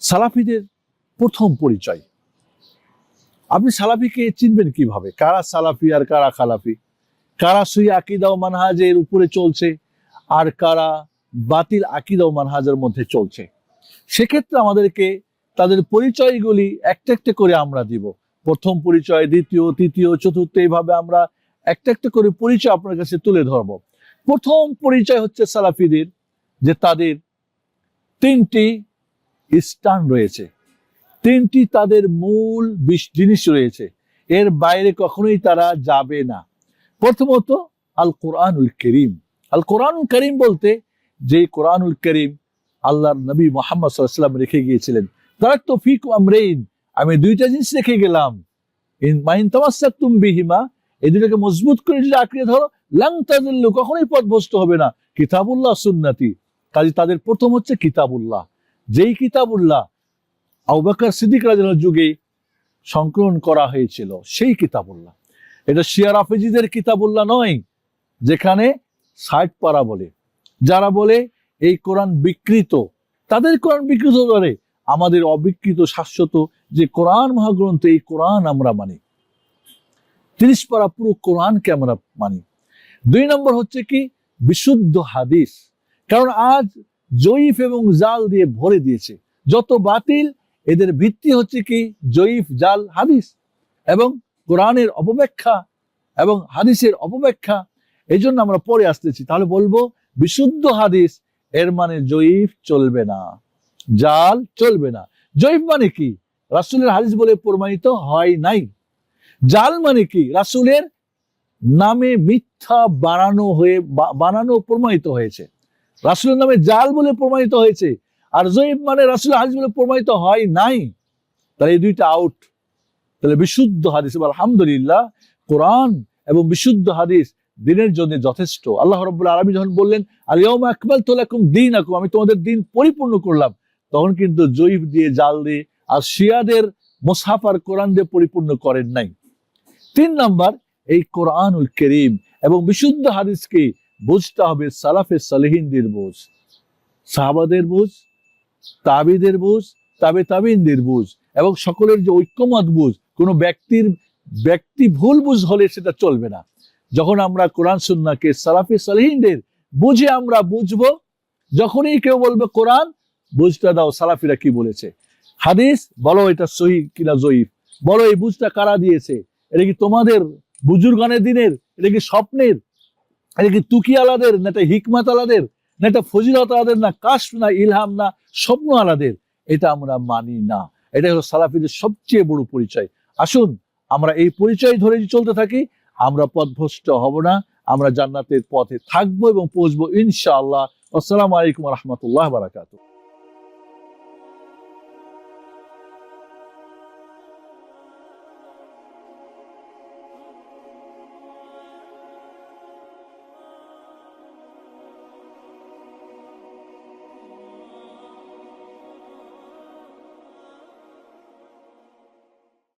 সালাফিদের প্রথম পরিচয়। আপনি সালাফিকে চিনবেন কীভাবে? কারা সালাফি আর কারা খালাফি? কারা সুই আকিদা ও মানহাজের উপরে চলছে আর কারা বাতিল আকিদা ও মানহাজের মধ্যে চলছে? সেক্ষেত্রে আমাদেরকে তাদের পরিচয়গুলি একটা একটা করে আমরা দিব। প্রথম পরিচয়, দ্বিতীয়, তৃতীয়, চতুর্থ, এইভাবে আমরা একটা একটা করে পরিচয় আপনার কাছে তুলে ধরব। প্রথম পরিচয় হচ্ছে সালাফিদের, যে তাদের তিনটি স্টান রয়েছে। তিনটি তাদের মূল জিনিস রয়েছে। এর বাইরে কখনোই তারা যাবে না। প্রথমত আল কোরআনুল করিম। আল কোরআনুল করিম বলতে যে কোরআনুল করিম আল্লাহর নবী মোহাম্মদ সাল্লাম রেখে গিয়েছিলেন। তারা তো ফিক আমরেইন, আমি দুইটা জিনিস রেখে গেলাম। মাইন তামাসাক তুম বিহিমা, এই দুটাকে মজবুত করে যদি ধরো কখনোই হবে না। কিতাবুল্লাহ সুন্নাতি। কাজে তাদের প্রথম হচ্ছে কিতাবুল্লাহ। যেই কিতাবুল্লাহ আউবাকার সিদ্দিক রাজার যুগে সংকলন করা হয়েছিল, সেই কিতাবুল্লাহ। এটা শিয়ার আফেজিদের কিতাবুল্লাহ নয়, যেখানে ষাট পারা বলে। যারা বলে, এই কোরআন বিকৃত, তাদের কোরআন বিকৃত করে আমাদের অবিকৃত, শাশ্বত যে কোরআন মহাগ্রন্থ, এই কোরআন আমরা মানি। তিরিশ পারা পুরো কোরআনকে আমরা মানি। দুই নম্বর হচ্ছে কি, বিশুদ্ধ হাদিস। কারণ আজ জয়ীফ এবং জাল দিয়ে ভরে দিয়েছে। যত বাতিল, এদের ভিত্তি হচ্ছে কি, জয়ীফ, জাল, হাদিস। এবং কোরআনের অপব্যাখ্যা এবং হাদিসের অপব্যাখ্যা এই জন্য আমরা পরে আসতেছি। তাহলে বলব, বিশুদ্ধ হাদিস এর মানে জয়ীফ চলবে না। জাল চলবে না। জয়ীফ মানে কি? রাসুলের হাদিস বলে প্রমাণিত হয় নাই। জাল মানে কি? রাসুলের নামে মিথ্যা বানানো হয়ে বানানো প্রমাণিত হয়েছে। রাসুলের নামে জাল বলে প্রমাণিত হয়েছে। আর জয়ীফ মানে রাসুলের হাদিস বলে প্রমাণিত হয় নাই। তাহলে এই দুইটা আউট তাহলে বিশুদ্ধ হাদিস আলহামদুলিল্লাহ কোরআন এবং বিশুদ্ধ হাদিস দিনের জন্য যথেষ্ট। আল্লাহ রব্বুল আলমী যখন বললেন আলিয়ম আকবাল তোলাকুম দিন আকুম আমি তোমাদের দিন পরিপূর্ণ করলাম, তখন কিন্তু জয়ীফ দিয়ে জাল দিয়ে আর শিয়াদের মোসাফ আর কোরআন দিয়ে পরিপূর্ণ করেন নাই। তিন নাম্বার, এই কোরআনুল করিম এবং বিশুদ্ধ হাদিসকে বুঝতে হবে সালাফে সালেহিনদের বুঝ, সাহাবাদের বুঝ, তাবিদের বুঝ, তাবে তাবিনদের বুঝ এবং সকলের যে ঐক্যমত বুঝ কোনো ব্যক্তির, ব্যক্তি ভুল বুঝ হলে সেটা চলবে না। যখন আমরা কোরআন, সুন্নাকে সালাফি সালেহিনদের বুঝে আমরা বুঝব, যখনই কেউ বলবে কোরআন, বুঝটা দাও সালাফিরা কি বলেছে। হাদিস, বলো এটা সহি কিনা জয়ীফ, বলো এই বুঝটা কারা দিয়েছে, এটা কি তোমাদের বুজুর্গানের দিনের, এটা কি স্বপ্নের, এটা কি তুকি আলাদের না এটা হিকমাত আলাদের না এটা ফজিলত আলাদের না কাশ না ইলহাম, না স্বপ্ন আলাদের, এটা আমরা মানি না। এটা হলো সালাফিদের সবচেয়ে বড় পরিচয়। আসুন, আমরা এই পরিচয় ধরে চলতে থাকি, আমরা পথভ্রষ্ট হব না, আমরা জান্নাতের পথে থাকব এবং পৌঁছবো ইনশাআল্লাহ। আসসালামু আলাইকুম রহমতুল্লাহ বারাকাতুহ।